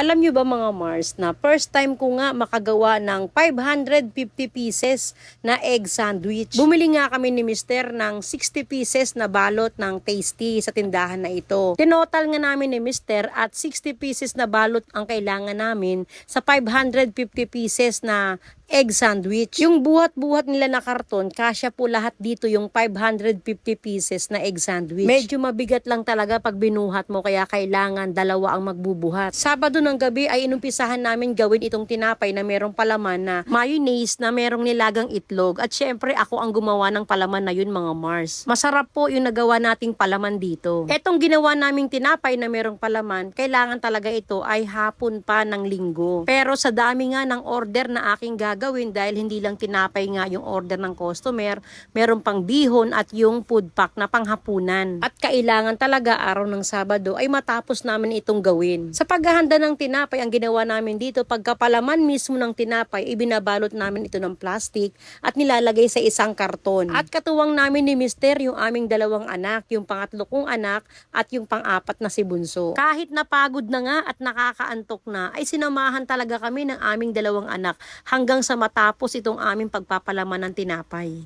Alam nyo ba mga Mars na first time ko nga makagawa ng 550 pieces na egg sandwich. Bumili nga kami ni Mister ng 60 pieces na balot ng tasty sa tindahan na ito. Tinotal nga namin ni Mister at 60 pieces na balot ang kailangan namin sa 550 pieces na egg sandwich. Yung buhat-buhat nila na karton, kasya po lahat dito yung 550 pieces na egg sandwich. Medyo mabigat lang talaga pag binuhat mo kaya kailangan dalawa ang magbubuhat. Sabado ng gabi ay inumpisahan namin gawin itong tinapay na merong palaman na mayonnaise na merong nilagang itlog at syempre ako ang gumawa ng palaman na yun mga Mars. Masarap po yung nagawa nating palaman dito. Etong ginawa naming tinapay na merong palaman, kailangan talaga ito ay hapon pa ng linggo. Pero sa dami nga ng order na aking gagawin dahil hindi lang tinapay nga yung order ng customer, meron pang bihon at yung food pack na panghapunan. At kailangan talaga araw ng Sabado ay matapos namin itong gawin. Sa paghahanda ng tinapay, ang ginawa namin dito, pagkapalaman mismo ng tinapay, ibinabalot namin ito ng plastic at nilalagay sa isang karton. At katuwang namin ni Mister yung aming dalawang anak, yung pangatlo kong anak at yung pang-apat na si Bunso. Kahit napagod na nga at nakakaantok na, ay sinamahan talaga kami ng aming dalawang anak hanggang sa matapos itong aming pagpapalaman ng tinapay.